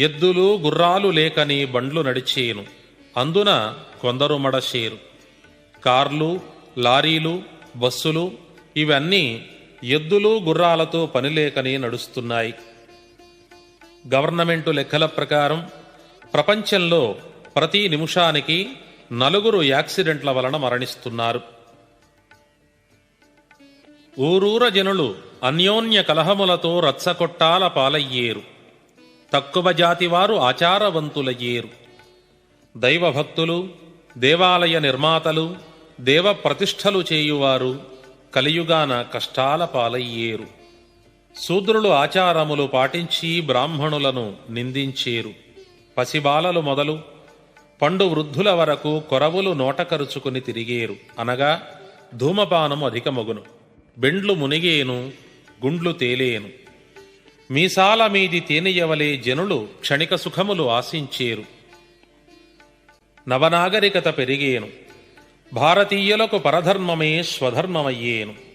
ఎద్దులు గుర్రాలు లేకని బండ్లు నడిచేను అందున కొందరు మడషేరు కార్లు లారీలు బస్సులు ఇవన్నీ ఎద్దులు గుర్రాలతో పనిలేకని నడుస్తున్నాయి. గవర్నమెంటు లెక్కల ప్రకారం ప్రపంచంలో ప్రతి నిమిషానికి నలుగురు యాక్సిడెంట్ల వలన మరణిస్తున్నారు. ఊరూర జనులు అన్యోన్య కలహములతో రచ్చకొట్టాల పాలయ్యేరు. తక్కువ జాతివారు ఆచారవంతులయ్యేరు. దైవభక్తులు దేవాలయ నిర్మాతలు దేవ ప్రతిష్టలు చేయువారు కలియుగాన కష్టాల పాలయ్యేరు. శూద్రులు ఆచారములు పాటించి బ్రాహ్మణులను నిందించేరు. పసిబాలలు మొదలు పండు వృద్ధుల వరకు కొరవులు నోటకరుచుకుని తిరిగేరు. అనగా ధూమపానము అధికమగును. బెండ్లు మునిగేను గుండ్లు తేలేను. మీసాల మీది తేనెయవలే జనులు క్షణిక సుఖములు ఆశించేరు. నవనాగరికత పెరిగేను. భారతీయులకు పరధర్మమే స్వధర్మమయ్యేను.